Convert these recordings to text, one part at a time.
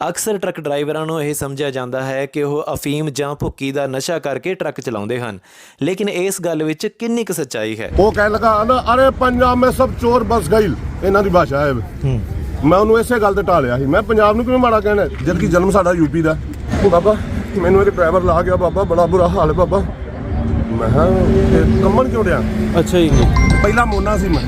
ਅਕਸਰ ਟਰੱਕ ਡਰਾਈਵਰਾਂ ਨੂੰ ਇਹ ਸਮਝਿਆ ਜਾਂਦਾ ਹੈ ਕਿ ਉਹ ਅਫੀਮ ਜਾਂ ਭੁੱਕੀ ਦਾ ਨਸ਼ਾ ਕਰਕੇ ਟਰੱਕ ਚਲਾਉਂਦੇ ਹਨ। ਲੇਕਿਨ ਇਸ ਗੱਲ ਵਿੱਚ ਕਿੰਨੀ ਕੁ ਸੱਚਾਈ ਹੈ? ਉਹ ਕਹਿਣ ਲੱਗਾ ਨਾ ਅਰੇ ਪੰਜਾਬ ਮੇ ਸਭ ਚੋਰ ਬਸ ਗਈਲ ਇਹਨਾਂ ਦੀ ਭਾਸ਼ਾ ਹੈ ਮੈਂ ਉਹਨੂੰ ਇਸੇ ਗੱਲ ਤੇ ਟਾਲਿਆ ਸੀ। ਮੈਂ ਪੰਜਾਬ ਨੂੰ ਕਿਵੇਂ ਮਾੜਾ ਕਹਿਣਾ ਜਦ ਕਿ ਜਨਮ ਸਾਡਾ ਯੂਪੀ ਦਾ। ਬਾਬਾ ਮੈਨੂੰ ਇਹਦੇ ਡਰਾਈਵਰ ਲਾ ਗਿਆ ਬਾਬਾ ਬੜਾ ਬੁਰਾ ਹਾਲ ਹੈ ਬਾਬਾ। ਮੈਂ ਇਹ ਕੰਮਣ ਕਿਉਂ ਡਿਆ ਅੱਛਾ ਜੀ। ਪਹਿਲਾ ਮੋਨਾ ਸੀ ਮੈਂ।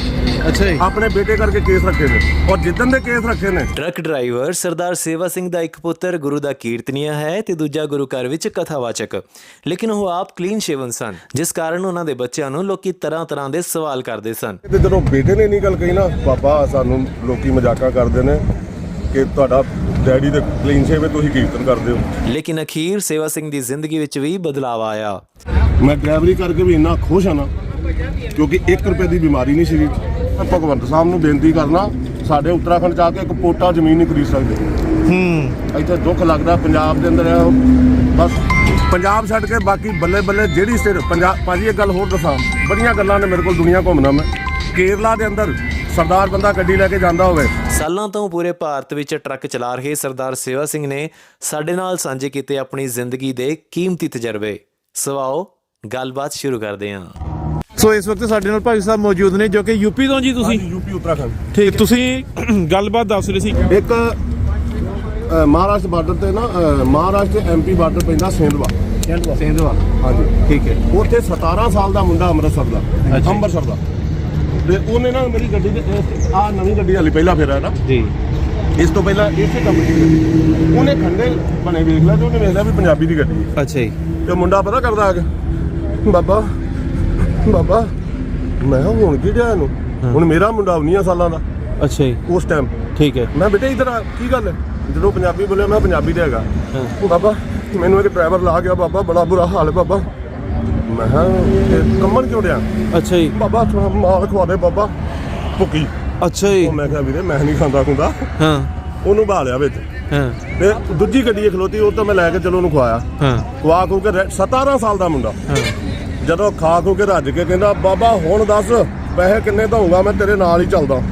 ਅੱਛਾ ਜੀ। ਆਪਣੇ ਬੇਟੇ ਕਰਕੇ ਕੇਸ ਰੱਖੇ ਨੇ। ਔਰ ਜਿੱਦਣ ਦੇ ਕੇਸ ਰੱਖੇ ਨੇ ਟਰੱਕ ਡਰਾਈਵਰ ਸਰਦਾਰ ਸੇਵਾ ਸਿੰਘ ਦਾ ਇੱਕ ਪੁੱਤਰ ਗੁਰੂ ਦਾ ਕੀਰਤਨੀਆ ਹੈ ਤੇ ਦੂਜਾ ਗੁਰੂ ਘਰ ਵਿੱਚ ਕਥਾਵਾਚਕ। ਲੇਕਿਨ ਉਹ ਆਪ ਕਲੀਨ ਸ਼ੇਵਨ ਸਨ ਜਿਸ ਕਾਰਨ ਉਹਨਾਂ ਦੇ ਬੱਚਿਆਂ ਨੂੰ ਲੋਕੀ ਤਰ੍ਹਾਂ ਤਰ੍ਹਾਂ ਦੇ ਸਵਾਲ ਕਰਦੇ ਸਨ। ਤੇ ਜਦੋਂ ਬੇਟੇ ਨੇ ਨਹੀਂ ਗੱਲ ਕਹੀ ਨਾ ਪਾਪਾ ਸਾਨੂੰ ਲੋਕੀ ਮਜ਼ਾਕਾਂ ਕਰਦੇ ਨੇ ਕਿ ਤੁਹਾਡਾ ਡੈਡੀ ਤੇ ਕਲੀਨ ਸ਼ੇਵ ਤੁਸੀਂ ਕੀਰਤਨ ਕਰਦੇ ਹੋ। ਲੇਕਿਨ ਅਖੀਰ ਸੇਵਾ ਸਿੰਘ ਦੀ ਜ਼ਿੰਦਗੀ ਵਿੱਚ ਵੀ ਬਦਲਾਅ ਆਇਆ। ਮੈਂ ਡਰਾਈਵਰੀ ਕਰਕੇ ਵੀ ਇੰਨਾ ਖੁਸ਼ ਹਾਂ ਨਾ ਕਿਉਂਕਿ 1 ਰੁਪਏ ਦੀ ਬਿਮਾਰੀ ਨਹੀਂ। ਮੈਂ ਭਗਵੰਤ ਸਾਹਿਬ ਨੂੰ ਬੇਨਤੀ ਕਰਨਾ ਸਾਡੇ ਉੱਤਰਾਖੰਡ ਜਾ ਕੇ ਇੱਕ ਪੋਟਾ ਜ਼ਮੀਨ ਨਹੀਂ ਖਰੀਦ ਸਕਦੇ। ਹੂੰ। ਇੱਥੇ ਦੁੱਖ ਲੱਗਦਾ ਪੰਜਾਬ ਦੇ ਅੰਦਰ ਬਸ ਪੰਜਾਬ ਛੱਡ ਕੇ ਬਾਕੀ ਬੱਲੇ ਬੱਲੇ ਜਿਹੜੀ ਸਟੇਟ ਪੰਜਾਬ ਭਾਜੀ ਇੱਕ ਗੱਲ ਹੋਰ ਦੱਸਾਂ। ਬੜੀਆਂ ਗੱਲਾਂ ਨੇ ਮੇਰੇ ਕੋਲ ਦੁਨੀਆ ਘੁੰਮਣਾ ਮੈਂ। ਕੇਰਲਾ ਦੇ ਅੰਦਰ ਸਰਦਾਰ ਬੰਦਾ ਗੱਡੀ ਲੈ ਕੇ ਜਾਂਦਾ ਹੋਵੇ। ਸਾਲਾਂ ਤੋਂ ਪੂਰੇ ਭਾਰਤ ਵਿੱਚ ਟਰੱਕ ਚਲਾ ਰਹੇ ਸਰਦਾਰ ਸੇਵਾ ਸਿੰਘ ਨੇ ਸਾਡੇ ਨਾਲ ਸਾਂਝੇ ਕੀਤੇ ਆਪਣੀ ਜ਼ਿੰਦਗੀ ਦੇ ਕੀਮਤੀ ਤਜਰਬੇ। ਸਵਾਓ ਗੱਲਬਾਤ ਸ਼ੁਰੂ ਕਰਦੇ ਹਾਂ। ਸੋ ਇਸ ਵਕਤ ਸਾਡੇ ਨਾਲ ਭਾਈ ਸਾਹਿਬ ਮੌਜੂਦ ਨੇ ਜੋ ਕਿ ਯੂਪੀ ਤੋਂ ਜੀ ਤੁਸੀਂ? ਯੂਪੀ ਉੱਤਰਾਖੰਡ। ਠੀਕ ਤੁਸੀਂ ਗੱਲਬਾਤ ਦੱਸ ਰਹੇ ਸੀ। ਇੱਕ ਅ, ਮਹਾਰਾਸ਼ਟਰ ਬਾਰਡਰ ਤੇ ਨਾ ਅ, ਮਹਾਰਾਸ਼ਟਰ ਐਮਪੀ ਬਾਰਡਰ ਪੈਂਦਾ ਸੇਂਦਵਾ। ਸੇਂਦਵਾ। ਹਾਂਜੀ। ਠੀਕ ਹੈ। ਉੱਥੇ 17 ਸਾਲ ਦਾ ਮੁੰਡਾ ਅੰਮ੍ਰਿਤਸਰ ਦਾ। ਅੰਮ੍ਰਿਤਸਰ ਦਾ। ਤੇ ਉਹਨੇ ਨਾ ਮੇਰੀ ਗੱਡੀ ਦੇ ਆ ਨਵੀਂ ਗੱਡੀ ਵਾਲੀ ਪਹਿਲਾ ਫੇਰਾ ਨਾ। ਜੀ। ਇਸ ਤੋਂ ਪਹਿਲਾਂ ਇਸੇ ਕੰਪਨੀ ਦੀ ਉਹਨੇ ਖੰਡੇ ਬਣੇ ਵੇਖ ਲਿਆ ਤੇ ਉਹਨੇ ਵੇਖ ਲਿਆ ਵੀ ਪੰਜਾਬੀ ਦੀ ਗੱਡੀ। ਹੈ ਅੱਛਾ ਜੀ। ਤੇ ਮੁੰਡਾ ਪਤਾ ਕਰਦਾ ਆ ਕੇ ਬਾਬਾ ਬਾਬਾ ਮੈਂ ਕਿਹਾ ਹੁਣ ਕੀ ਡਿਆ ਇਹਨੂੰ? ਹੁਣ ਮੇਰਾ ਮੁੰਡਾ 19 ਸਾਲਾਂ ਦਾ। ਅੱਛਾ ਜੀ। ਉਸ ਟਾਈਮ ਠੀਕ ਹੈ। ਮੈਂ ਬੇਟੇ ਇਧਰ ਆ ਕੀ ਗੱਲ ਹੈ? ਜਦੋਂ ਪੰਜਾਬੀ ਬੋਲਿਆ ਮੈਂ ਪੰਜਾਬੀ ਦੇ ਹੈਗਾ। ਬਾਬਾ ਮੈਨੂੰ ਇੱਕ ਡਰਾਈਵਰ ਲਾ ਗਿਆ ਬਾਬਾ ਬੜਾ ਬੁਰਾ ਹਾਲ ਹੈ ਬਾਬਾ। ਮੈਂ ਇਹ ਕੰਮਣ ਕਿਉਂ ਡਿਆ ਅੱਛਾ ਜੀ। ਬਾਬਾ ਥੋੜਾ ਮਾਲ ਖਵਾ ਦੇ ਬਾਬਾ ਭੁੱਕੀ। ਅੱਛਾ ਜੀ। ਉਹ ਮੈਂ ਕਿਹਾ ਵੀਰੇ ਮੈਂ ਨਹੀਂ ਖਾਂਦਾ ਖੁੰਦਾ। ਹਾਂ। ਉਹਨੂੰ ਬਹਾ ਲਿਆ ਵਿੱਚ। ਹਾਂ। ਤੇ ਦੂਜੀ ਗੱਡੀ ਖਲੋਤੀ ਉਹ ਤਾਂ ਮੈਂ ਲੈ ਕੇ ਚਲੋ ਉਹਨੂੰ ਖਵਾਇਆ। ਹਾਂ। ਖਵਾ ਖੂ ਕੇ ਰਹਿ- 17 ਸਾਲ ਦਾ ਮੁੰਡਾ। ਹਾਂ। ਜਦੋਂ ਖਾ ਖੂ ਕੇ ਰੱਜ ਕੇ ਕਹਿੰਦਾ ਬਾਬਾ ਹੁਣ ਦੱਸ ਪੈਸੇ ਕਿੰਨੇ ਦਊਂਗਾ? ਮੈਂ ਤੇਰੇ ਨਾਲ ਹੀ ਚੱਲਦਾ।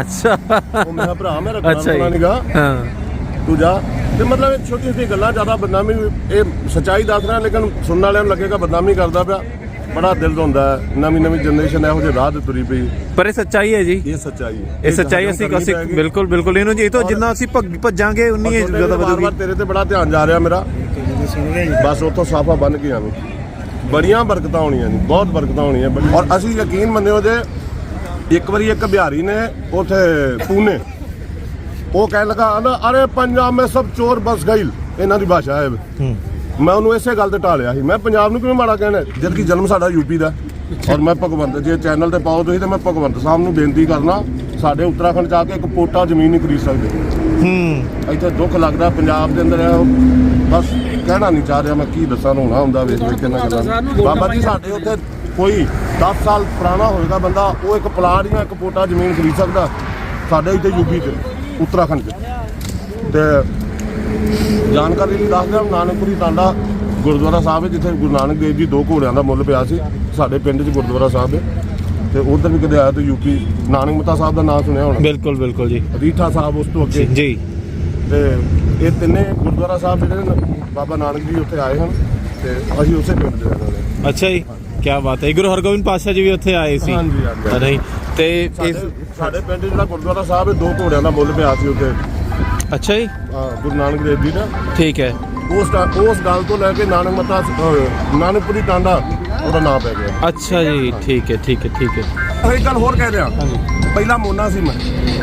ਅੱਛਾ। ਉਹ ਮੈਂ ਕਿਹਾ ਭਰਾ ਮੈਂ ਰੱਖਣਾ ਨੀਗਾ। ਹਾਂ। ਤੂੰ ਜਾ। ਤੇ ਮਤਲਬ ਇਹ ਛੋਟੀ ਛੋਟੀ ਗੱਲਾਂ ਜ਼ਿਆਦਾ ਬਦਨਾਮੀ ਇਹ ਸੱਚਾਈ ਦੱਸ ਰਿਹਾ ਲੇਕਿਨ ਸੁਣਨ ਵਾਲਿਆਂ ਨੂੰ ਲੱਗੇਗਾ ਬਦਨਾਮੀ ਕਰਦਾ ਪਿਆ। ਬੜਾ ਦਿਲ ਹੈ। ਨਵੀਂ ਨਵੀਂ ਜਨਰੇਸ਼ਨ ਇਹੋ ਜਿਹੇ ਰਾਹ ਤੇ ਤੁਰੀ ਪਈ। ਪਰ ਇਹ ਸੱਚਾਈ ਹੈ ਜੀ। ਇਹ ਸੱਚਾਈ ਹੈ। ਇਹ ਸੱਚਾਈ ਅਸੀਂ ਅਸੀਂ ਬਿਲਕੁਲ ਬਿਲਕੁਲ ਇਹਨੂੰ ਜੀ ਇਹ ਤੋਂ ਜਿੰਨਾ ਅਸੀਂ ਭੱਜ- ਭੱਜਾਂਗੇ ਉਨੀ ਇਹ ਜ਼ਿਆਦਾ ਵਧੂਗੀ। ਤੇਰੇ ਤੇ ਬੜਾ ਧਿਆਨ ਜਾ ਰਿਹਾ ਮੇਰਾ। ਬਸ ਉੱਥੋਂ ਸਾਫਾ ਬਣ ਕੇ ਆਵੇਂ। ਬੜੀਆਂ ਬਰਕਤਾਂ ਹੋਣੀਆਂ ਨੇ ਬਹੁਤ ਬਰਕਤਾਂ ਹੋਣੀਆਂ। ਔਰ ਅਸੀਂ ਯਕੀਨ ਮੰਨਿਓ ਜੇ ਇੱਕ ਵਾਰੀ ਇੱਕ ਬਿਹਾਰੀ ਨੇ ਉਥੇ ਪੂਨੇ ਉਹ ਕਹਿਣ ਲੱਗਾ ਅਰੇ ਪੰਜਾਬ ਮੇ ਸਭ ਚੋਰ ਬਸ ਗਈਲ। ਇਹਨਾਂ ਦੀ ਭਾਸ਼ਾ ਹੈ ਮੈਂ ਉਹਨੂੰ ਇਸੇ ਗੱਲ ਤੇ ਟਾਲਿਆ ਸੀ। ਮੈਂ ਪੰਜਾਬ ਨੂੰ ਕਿਵੇਂ ਮਾੜਾ ਕਹਿਣਾ ਜਦ ਕਿ ਜਨਮ ਸਾਡਾ ਯੂਪੀ ਦਾ। ਔਰ ਮੈਂ ਭਗਵੰਤ ਜੇ ਚੈਨਲ ਤੇ ਪਾਓ ਤੁਸੀਂ ਤੇ ਮੈਂ ਭਗਵੰਤ ਸਾਹਿਬ ਨੂੰ ਬੇਨਤੀ ਕਰਨਾ ਸਾਡੇ ਉੱਤਰਾਖੰਡ ਜਾ ਕੇ ਇੱਕ ਪੋਟਾ ਜ਼ਮੀਨ ਨਹੀਂ ਖਰੀਦ ਸਕਦੇ। ਹੂੰ। ਇੱਥੇ ਦੁੱਖ ਲੱਗਦਾ ਪੰਜਾਬ ਦੇ ਅੰਦਰ ਬਸ ਕਹਿਣਾ ਨਹੀਂ ਚਾਹ ਰਿਹਾ ਮੈਂ ਕੀ ਦੱਸਾਂ ਰੋਣਾ ਹੁੰਦਾ ਵੇਖ ਵੇਖ ਕੇ ਨਾ ਗੱਲਾਂ। ਬਾਬਾ ਜੀ ਸਾਡੇ ਉੱਥੇ ਕੋਈ 10 ਸਾਲ ਪੁਰਾਣਾ ਹੋਏਗਾ ਬੰਦਾ ਉਹ ਇੱਕ ਪਲਾਟ ਜਾਂ ਇੱਕ ਪੋਟਾ ਜ਼ਮੀਨ ਖਰੀਦ ਸਕਦਾ। ਸਾਡੇ ਇੱਥੇ ਯੂਪੀ 'ਚ। ਉੱਤਰਾਖੰਡ 'ਚ। ਤੇ ਜਾਣਕਾਰੀ ਲਈ ਦੱਸ ਦਿਆਂ ਨਾਨਕਪੁਰੀ ਟਾਂਡਾ ਗੁਰਦੁਆਰਾ ਸਾਹਿਬ ਹੈ ਜਿੱਥੇ ਗੁਰੂ ਨਾਨਕ ਦੇਵ ਜੀ ਦੋ ਘੋੜਿਆਂ ਦਾ ਮੁੱਲ ਪਿਆ ਸੀ। ਸਾਡੇ ਪਿੰਡ 'ਚ ਗੁਰਦੁਆਰਾ ਸਾਹਿਬ ਹੈ। ਤੇ ਉਧਰ ਵੀ ਕਦੇ ਆਇਆ ਤਾਂ ਯੂਪੀ ਨਾਨਕ ਮਤਾ ਸਾਹਿਬ ਦਾ ਨਾਮ ਸੁਣਿਆ ਹੋਣਾ? ਬਿਲਕੁਲ ਬਿਲਕੁਲ ਜੀ। ਰੀਠਾ ਸਾਹਿਬ ਉਸ ਤੋਂ ਅੱਗੇ। ਜੀ। ਤੇ ਇਹ ਤਿੰਨੇ ਗੁਰਦੁਆਰਾ ਸਾਹਿਬ ਜਿਹੜੇ ਬਾਬਾ ਨਾਨਕ ਜੀ ਉੱਥੇ ਆਏ ਹਨ ਤੇ ਅਸੀਂ ਉਸੇ ਪਿੰਡ ਦੇ ਰਹਿਣ ਵਾਲੇ। ਅੱਛਾ ਜੀ। ਕੀ ਬਾਤ ਹੈ। ਗੁਰੂ ਹਰਗੋਬਿੰਦ ਪਾਤਸ਼ਾਹ ਜੀ ਵੀ ਉੱਥੇ ਆਏ ਸੀ। ਹਾਂਜੀ, ਹਾਂਜੀ। ਨਹੀਂ ਤੇ ਇਸ ਸਾਡੇ ਪਿੰਡ ਜਿਹੜਾ ਗੁਰਦੁਆਰਾ ਸਾਹਿਬ ਹੈ ਦੋ ਘੋੜਿਆਂ ਦਾ ਮੁੱਲ ਪਿਆ ਸੀ ਉੱਥੇ। ਅੱਛਾ ਜੀ। ਹਾਂ, ਗੁਰੂ ਨਾਨਕ ਦੇਵ ਜੀ ਦਾ। ਠੀਕ ਹੈ। ਉਸ ਦਾ- ਉਸ ਗੱਲ ਤੋਂ ਲੈ ਕੇ ਨਾਨਕ ਮਤਾ ਅਹ, ਨਾਨਕਪੁਰੀ ਟਾਂਡਾ ਉਹਦਾ ਨਾਮ ਪੈ ਗਿਆ। ਅੱਛਾ ਜੀ ਠੀਕ ਹੈ ਠੀਕ ਹੈ ਠੀਕ ਹੈ। ਇੱਕ ਗੱਲ ਹੋਰ ਕਹਿ ਦਿਆਂ ਹਾਂਜੀ। ਪਹਿਲਾ ਮੋਨਾ ਸੀ ਮੈਂ।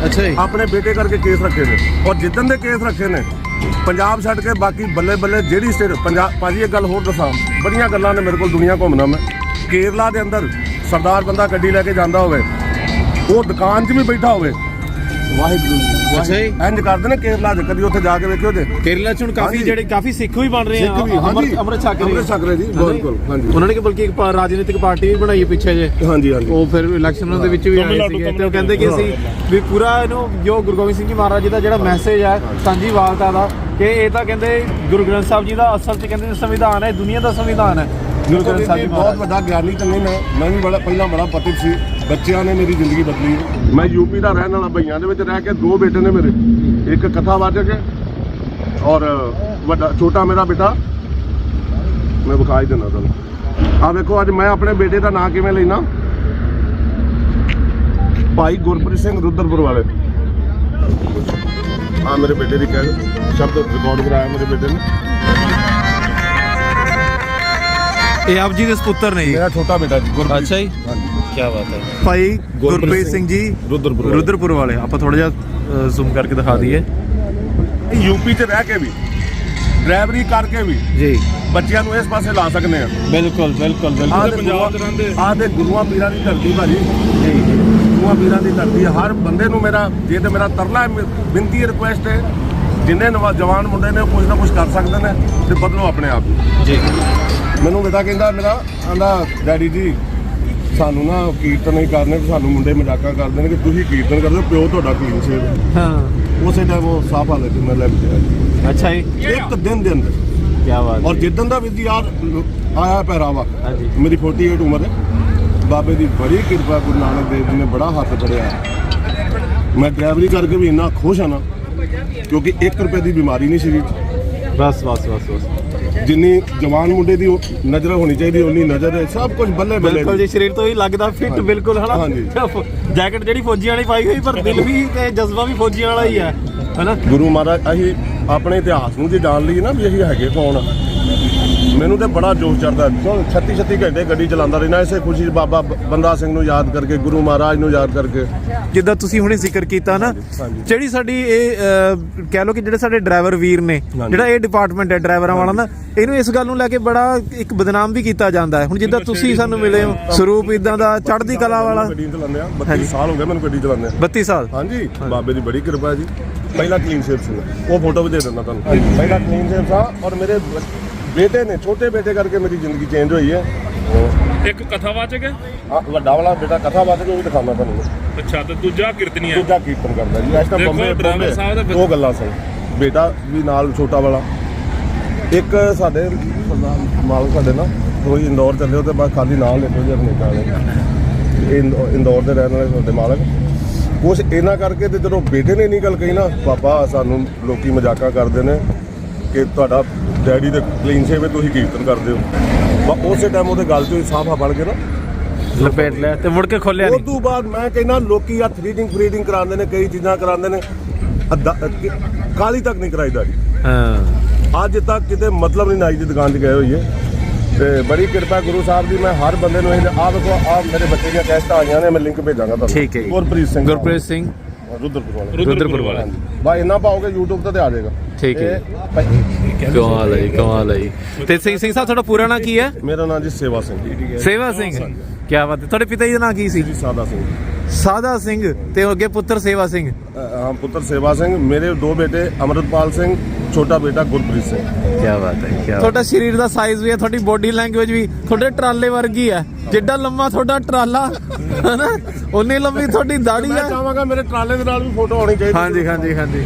ਅੱਛਾ ਜੀ। ਆਪਣੇ ਬੇਟੇ ਕਰਕੇ ਕੇਸ ਰੱਖੇ ਨੇ। ਔਰ ਜਿੱਦਣ ਦੇ ਕੇਸ ਰੱਖੇ ਨੇ ਪੰਜਾਬ ਛੱਡ ਕੇ ਬਾਕੀ ਬੱਲੇ ਬੱਲੇ ਜਿਹੜੀ ਸਟੇਟ ਪੰਜਾਬ ਭਾਜੀ ਇੱਕ ਗੱਲ ਹੋਰ ਦੱਸਾਂ। ਬੜੀਆਂ ਗੱਲਾਂ ਨੇ ਮੇਰੇ ਕੋਲ ਦੁਨੀਆ ਘੁੰਮਣਾ ਮੈਂ। ਕੇਰਲਾ ਦੇ ਅੰਦਰ ਸਰਦਾਰ ਬੰਦਾ ਗੱਡੀ ਲੈ ਕੇ ਜਾਂਦਾ ਹੋਵੇ ਉਹ ਦੁਕਾਨ 'ਚ ਵੀ ਬੈਠਾ ਹੋਵੇ ਵਾਹਿਗੁਰੂ ਅੱਛਾ ਜੀ। ਇੰਜ ਕਰਦੇ ਨੇ ਕੇਰਲਾ 'ਚ ਕਦੀ ਉੱਥੇ ਜਾ ਕੇ ਵੇਖਿਓ ਜੇ ਕੇਰਲਾ ਚ ਹੁਣ ਕਾਫੀ ਹਾਂਜੀ। ਜਿਹੜੇ ਕਾਫੀ ਸਿੱਖ ਵੀ ਬਣ ਰਹੇ ਆ ਸਿੱਖ ਵੀ, ਹਾਂਜੀ। ਅੰਮ੍ਰਿਤ ਛਕ ਰਹੇ ਆ। ਅੰਮ੍ਰਿਤ ਛਕ ਰਹੇ ਜੀ, ਬਿਲਕੁਲ, ਹਾਂਜੀ। ਉਹਨਾਂ ਨੇ ਕਿ ਬਲਕਿ ਇੱਕ ਪਾ- ਰਾਜਨੀਤਿਕ ਪਾਰਟੀ ਵੀ ਬਣਾਈ ਹੈ ਪਿੱਛੇ ਜੇ ਹਾਂਜੀ ਹਾਂਜੀ ਉਹ ਫਿਰ ਇਲੈਕਸ਼ਨਾਂ ਦੇ ਵਿੱਚ ਵੀ ਆਏ ਸੀਗੇ ਤੇ ਉਹ ਕਹਿੰਦੇ ਕਿ ਅਸੀਂ ਵੀ ਪੂਰਾ ਇਹਨੂੰ ਜੋ ਗੁਰੂ ਗੋਬਿੰਦ ਸਿੰਘ ਜੀ ਮਹਾਰਾਜ ਜੀ ਦਾ ਜਿਹੜਾ ਮੈਸੇਜ ਹੈ ਸਾਂਝੀ ਵਾਲਤਾ ਦਾ ਕਿ ਇਹ ਤਾਂ ਕਹਿੰਦੇ ਗੁਰੂ ਗ੍ਰੰਥ ਸਾਹਿਬ ਜੀ ਦਾ ਅਸਲ ਚ ਕਹਿੰਦੇ ਸੰਵਿਧਾਨ ਹੈ ਦੁਨੀਆ ਦਾ ਸੰਵਿਧਾਨ ਹੈ ਸਾਹਿਬ ਜੀ ਬਹੁਤ ਵੱਡਾ ਗਿਆਨੀ ਤਾਂ ਨਹੀਂ ਮੈਂ ਮੈਂ ਵੀ ਬੜਾ ਪਹਿਲਾਂ ਬੜਾ ਪਤਿਤ ਸੀ। ਬੱਚਿਆਂ ਨੇ ਮੇਰੀ ਜ਼ਿੰਦਗੀ ਬਦਲੀ ਮੈਂ ਯੂਪੀ ਦਾ ਰਹਿਣ ਵਾਲਾ ਭਈਆਂ ਦੇ ਵਿੱਚ ਰਹਿ ਕੇ ਦੋ ਬੇਟੇ ਨੇ ਮੇਰੇ। ਇੱਕ ਕਥਾਵਾਚਕ ਹੈ ਔਰ ਵੱਡਾ ਛੋਟਾ ਮੇਰਾ ਬੇਟਾ। ਮੈਂ ਵਿਖਾ ਹੀ ਦਿੰਦਾ ਤੁਹਾਨੂੰ। ਆ ਵੇਖੋ ਅੱਜ ਮੈਂ ਆਪਣੇ ਬੇਟੇ ਦਾ ਨਾਂ ਕਿਵੇਂ ਲੈਣਾ ਭਾਈ ਗੁਰਪ੍ਰੀਤ ਸਿੰਘ ਰੁਦਰਪੁਰ ਵਾਲੇ। ਆ ਮੇਰੇ ਬੇਟੇ ਦੀ ਕਹਿ ਸ਼ਬਦ ਰਿਕਾਰਡ ਕਰਾਇਆ ਮੇਰੇ ਬੇਟੇ ਨੇ। ਇਹ ਆਪ ਜੀ ਦੇ ਸਪੁੱਤਰ ਨੇ ਜੀ। ਮੇਰਾ ਛੋਟਾ ਬੇਟਾ ਜੀ ਗੁਰਪ੍ਰੀਤ। ਅੱਛਾ ਜੀ। ਹਾਂਜੀ। ਕੀ ਬਾਤ ਹੈ। ਭਾਈ ਗੁਰਪ੍ਰੀਤ ਸਿੰਘ ਜੀ ਰੁਦਰਪੁਰ ਵਾਲੇ। ਰੁਦਰਪੁਰ ਵਾਲੇ। ਆਪਾਂ ਥੋੜਾ ਜਿਹਾ ਜ਼ੂਮ ਕਰਕੇ ਦਿਖਾ ਦਈਏ। ਯੂਪੀ 'ਚ ਰਹਿ ਕੇ ਵੀ ਡਰਾਈਵਰੀ ਕਰਕੇ ਵੀ ਜੀ। ਬੱਚਿਆਂ ਨੂੰ ਇਸ ਪਾਸੇ ਲਾ ਸਕਦੇ ਆ। ਬਿਲਕੁਲ ਬਿਲਕੁਲ ਤੇ ਪੰਜਾਬ ਰਹਿੰਦੇ। ਆਹ ਤੇ ਗੁਰੂਆਂ ਪੀਰਾਂ ਦੀ ਧਰਤੀ ਭਾਜੀ। ਗੁਰੂਆਂ ਪੀਰਾਂ ਦੀ ਧਰਤੀ। ਹਰ ਬੰਦੇ ਨੂੰ ਮੇਰਾ ਜੇ ਤੇ ਮੇਰਾ ਤਰਲਾ ਬੇਨਤੀ ਰਿਕੁਐਸਟ ਹੈ ਜਿੰਨੇ ਨਵਾ ਜਵਾਨ ਮੁੰਡੇ ਨੇ ਉਹ ਕੁਝ ਨਾ ਕੁਝ ਕਰ ਸਕਦੇ ਨੇ ਤੇ ਬਦਲੋ ਆਪਣੇ ਆਪ ਨੂੰ। ਜੀ। ਮੈਨੂੰ ਬੇਟਾ ਕਹਿੰਦਾ ਮੇਰਾ ਆਂਦਾ ਡੈਡੀ ਜੀ ਸਾਨੂੰ ਨਾ ਕੀਰਤਨ ਨਹੀਂ ਕਰਨੇ ਤੇ ਸਾਨੂੰ ਮੁੰਡੇ ਮਜ਼ਾਕਾਂ ਕਰਦੇ ਨੇ ਕਿ ਤੁਸੀਂ ਕੀਰਤਨ ਕਰਦੇ ਹੋ ਪਿਓ ਤੁਹਾਡਾ ਕਲੀਨ ਸੇਵ ਹਾਂ। ਉਸੇ ਟਾਈਮ ਉਹ ਸਾਫ਼ ਹਾਲਤ ਚ ਮੈਂ ਲੈ ਗਿਆ। ਅੱਛਾ ਜੀ। ਇੱਕ ਦਿਨ ਦੇ ਅੰਦਰ। ਕੀ ਬਾਤ ਔਰ ਜਿੱਦਨ ਦਾ ਵਿਧੀ ਯਾਰ ਆਇਆ ਪਹਿਰਾਵਾ ਹਾਂਜੀ। ਮੇਰੀ 48 ਉਮਰ ਹੈ। ਬਾਬੇ ਦੀ ਬੜੀ ਕਿਰਪਾ ਗੁਰੂ ਨਾਨਕ ਦੇਵ ਜੀ ਨੇ ਬੜਾ ਹੱਥ ਫੜਿਆ। ਮੈਂ ਡਰਾਈਵਰੀ ਕਰਕੇ ਵੀ ਇੰਨਾ ਖੁਸ਼ ਹਾਂ ਨਾ ਕਿਉਂਕਿ 1 ਰੁਪਏ ਦੀ ਬਿਮਾਰੀ ਨਹੀਂ 'ਚ। ਬਸ ਬਸ ਬਸ ਬਸ। ਜਿੰਨੀ ਜਵਾਨ ਮੁੰਡੇ ਦੀ ਨਜ਼ਰ ਹੋਣੀ ਚਾਹੀਦੀ ਉਨੀ ਨਜ਼ਰ ਹੈ ਸਭ ਕੁਝ ਬੱਲੇ ਬੱਲੇ ਬਿਲਕੁਲ ਜੀ ਸਰੀਰ ਤੋਂ ਹੀ ਲੱਗਦਾ ਫਿੱਟ। ਬਿਲਕੁਲ ਹਨਾ। ਜੈਕਟ ਜਿਹੜੀ ਫੌਜੀਆਂ ਵਾਲੀ ਪਾਈ ਹੋਈ ਪਰ ਦਿਲ ਵੀ ਤੇ ਜਜ਼ਬਾ ਵੀ ਫੌਜੀਆਂ ਵਾਲਾ ਹੀ ਹੈ ਹਨਾ ਗੁਰੂ ਮਹਾਰਾਜ ਅਸੀਂ ਆਪਣੇ ਇਤਿਹਾਸ ਨੂੰ ਜੇ ਜਾਣ ਲਈਏ ਨਾ ਵੀ ਅਸੀਂ ਹੈਗੇ ਕੌਣ ਆ ਮੈਨੂੰ ਤੇ ਬੜਾ ਜੋਸ਼ ਚੜਦਾ 36 36 ਘੰਟੇ ਗੱਡੀ ਚਲਾਉਂਦਾ ਰਹਿਣਾ ਇਸੇ ਖੁਸ਼ੀ 'ਚ ਬਾਬਾ ਬੰਦਾ ਸਿੰਘ ਨੂੰ ਯਾਦ ਕਰਕੇ ਗੁਰੂ ਮਹਾਰਾਜ ਨੂੰ ਯਾਦ ਕਰਕੇ। ਜਿੱਦਾਂ ਤੁਸੀਂ ਹੁਣੇ ਜ਼ਿਕਰ ਕੀਤਾ ਨਾ। ਜਿਹੜੀ ਸਾਡੀ ਇਹ ਅਹ, ਕਹਿ ਲਓ ਕਿ ਜਿਹੜੇ ਸਾਡੇ ਡਰਾਈਵਰ ਵੀਰ ਨੇ। ਜਿਹੜਾ ਇਹ ਡਿਪਾਰਟਮੈਂਟ ਹੈ ਡਰਾਈਵਰਾਂ ਵਾਲਾ ਨਾ ਇਹਨੂੰ ਇਸ ਗੱਲ ਨੂੰ ਲੈ ਕੇ ਬੜਾ ਇੱਕ ਬਦਨਾਮ ਵੀ ਕੀਤਾ ਜਾਂਦਾ ਹੈ। ਹੁਣ ਜਿੱਦਾਂ ਤੁਸੀਂ ਸਾਨੂੰ ਮਿਲੇ ਹੋ ਸਰੂਪ ਇਦਾਂ ਦਾ ਚੜ੍ਹਦੀ ਕਲਾ ਵਾਲਾ। ਗੱਡੀ ਚਲਾਉਂਦੇ ਆ। 32 ਹਾਂਜੀ। ਸਾਲ ਹੋ ਗਏ ਮੈਨੂੰ ਗੱਡੀ ਚਲਾਉਂਦੇ ਆ। 32 ਸਾਲ। ਹਾਂਜੀ। ਬਾਬੇ ਦੀ ਬੜੀ ਕਿਰਪਾ ਜੀ। ਪਹਿਲਾ ਕਲੀਨ ਸ਼ੇਪ ਸੀ ਉਹ ਫੋਟੋ ਵੀ ਦੇ ਦਿੰਦਾ ਤੁਹਾਨੂੰ। ਪਹਿਲਾ ਕਲੀਨ ਸ਼ੇਪ ਸੀ ਔਰ ਮੇਰੇ ਬ- ਬੇਟੇ ਨੇ ਛੋਟੇ ਬੇਟੇ ਕਰਕੇ ਮੇਰੀ ਜ਼ਿੰਦਗੀ ਚੇਂਜ ਹੋਈ ਹੈ। ਇੱਕ ਕਥਾਵਾਚਕ ਹੈ? ਆ ਵੱਡਾ ਵਾਲਾ ਬੇਟਾ ਕਥਾ ਬਾਤ ਨੂੰ ਵੀ ਦਿਖਾਉਂਦਾ ਤੁਹਾਨੂੰ ਅੱਛਾ ਤੇ ਦੂਜਾ ਕੀਰਤਨੀਆ ਦੂਜਾ ਕੀਰਤਨ ਕਰਦਾ ਜੀ ਇਸ ਟਾਈਮ ਦੇਖੋ, ਬੰਬੇ ਬੰਬੇ ਸਾਹਿਬ ਦਾ ਦੋ ਗੱਲਾਂ ਸਨ ਬੇਟਾ ਵੀ ਨਾਲ ਛੋਟਾ ਵਾਲਾ। ਇੱਕ ਸਾਡੇ ਸਰਦਾਰ ਮਾਲਕ ਸਾਡੇ ਨਾਲ ਕੋਈ ਇੰਦੌਰ ਚੱਲੇ ਉਹਦੇ ਬਾਅਦ ਖਾਲੀ ਨਾਲ ਲੈ ਲਓ ਜੀ ਅਮਰੀਕਾ ਵਾਲੇ ਇੰਦੌ- ਇੰਦੌਰ ਦੇ ਰਹਿਣ ਵਾਲੇ ਸਾਡੇ ਮਾਲਕ। ਕੁਛ ਇਹਨਾਂ ਕਰਕੇ ਤੇ ਜਦੋਂ ਬੇਟੇ ਨੇ ਨਹੀਂ ਗੱਲ ਕਹੀ ਨਾ ਪਾਪਾ ਸਾਨੂੰ ਲੋਕੀ ਮਜ਼ਾਕਾਂ ਕਰਦੇ ਨੇ ਕਿ ਤੁਹਾਡਾ ਡੈਡੀ ਦੇ ਕਲੀਨ ਸ਼ੇਵ ਤੁਸੀਂ ਕੀਰਤਨ ਕਰਦੇ ਹੋ। ਬਸ ਉਸੇ ਟਾਈਮ ਉਹਦੇ ਗੱਲ ਚੋਂ ਹੀ ਸਾਫਾ ਬਣ ਕੇ ਨਾ। ਲਪੇਟ ਲਿਆ ਤੇ ਮੁੜ ਕੇ ਖੋਲਿਆ ਉਸ ਨਹੀਂ। ਤੋਂ ਬਾਅਦ ਮੈਂ ਕਹਿੰਦਾ ਲੋਕੀ ਆ ਥਰੀਡਿੰਗ ਫਰੀਡਿੰਗ ਕਰਾਉਂਦੇ ਨੇ ਕਈ ਚੀਜ਼ਾਂ ਕਰਾਉਂਦੇ ਨੇ। ਅੱਧਾ- ਕਿ- ਕਾਲੀ ਤੱਕ ਨਹੀਂ ਕਰਾਈਦਾ ਜੀ ਹਾਂ। ਅੱਜ ਤੱਕ ਕਿਤੇ ਮਤਲਬ ਨਹੀਂ ਨਾਈ ਦੀ ਦੁਕਾਨ 'ਤੇ ਗਏ ਹੋਈਏ। ਤੇ ਬੜੀ ਕਿਰਪਾ ਗੁਰੂ ਸਾਹਿਬ ਦੀ ਮੈਂ ਹਰ ਬੰਦੇ ਨੂੰ ਇਹ ਆ ਦੇਖੋ ਆ ਮੇਰੇ ਬੱਚੇ ਦੀਆਂ ਕੈਸਟਾਂ ਆਈਆਂ ਨੇ ਮੈਂ ਲਿੰਕ ਭੇਜਾਂਗਾ ਤੁਹਾਨੂੰ। ਠੀਕ ਹੈ ਜੀ। ਗੁਰਪ੍ਰੀਤ ਸਿੰਘ ਗੁਰਪ੍ਰੀਤ ਸਿੰਘ। ਰੁਦਰਪੁਰ ਵਾਲੇ। ਰੁਦਰਪੁਰ ਵਾਲਾ। ਹਾਂਜੀ। ਬਾ ਇੰਨਾ ਪਾਓਗੇ YouTube ਤੇ ਤੇ ਆ ਜਾਏਗਾ। ਠੀਕ ਹੈ ਇਹ ਭਾਈ- ਕਮਾਲ ਹੈ ਜੀ, ਕਮਾਲ ਹੈ ਜੀ। ਤੇ ਸਿੰਘ ਸਿੰਘ ਸਾਹਿਬ ਤੁਹਾਡਾ ਪੂਰਾ ਨਾਂ ਕੀ ਹੈ? ਮੇਰਾ ਨਾਮ ਜੀ ਸੇਵਾ ਸਿੰਘ। ਸੇਵਾ ਸਿੰਘ। ਕੀ ਬਾਤ ਹੈ। ਤੁਹਾਡੇ ਪਿਤਾ ਜੀ ਦਾ ਨਾਂ ਕੀ ਸੀ? ਜੀ ਸਾਦਾ ਸਿੰਘ। ਸਾਦਾ ਸਿੰਘ ਤੇ ਅੱਗੇ ਪੁੱਤਰ ਸੇਵਾ ਸਿੰਘ। ਅ, ਹਾਂ ਪੁੱਤਰ ਸੇਵਾ ਸਿੰਘ। ਮੇਰੇ ਦੋ ਬੇਟੇ ਅਮਰਤਪਾਲ ਸਿੰਘ ਛੋਟਾ ਬੇਟਾ ਗੁਰਪ੍ਰੀਤ ਸਿੰਘ। ਕੀ ਬਾਤ ਹੈ ਤੁਹਾਡਾ ਸਰੀਰ ਦਾ ਸਾਈਜ਼ ਵੀ ਹੈ ਤੁਹਾਡੀ ਬੋਡੀ ਲੈਂਗੁਏਜ ਵੀ। ਤੁਹਾਡੇ ਟਰਾਲੇ ਵਰਗੀ ਹੈ। ਜਿੱਡਾ ਲੰਮਾ ਤੁਹਾਡਾ ਟਰਾਲਾ ਹੈਨਾ? ਉਨੀ ਲੰਮੀ ਤੁਹਾਡੀ ਦਾੜੀ ਮੈਂ ਹੈ। ਚਾਹਾਂਗਾ ਮੇਰੇ ਟਰਾਲੇ ਦੇ ਨਾਲ ਵੀ ਫੋਟੋ ਆਉਣੀ ਚਾਹੀਦੀ ਹਾਂਜੀ ਹਾਂਜੀ ਹਾਂਜੀ।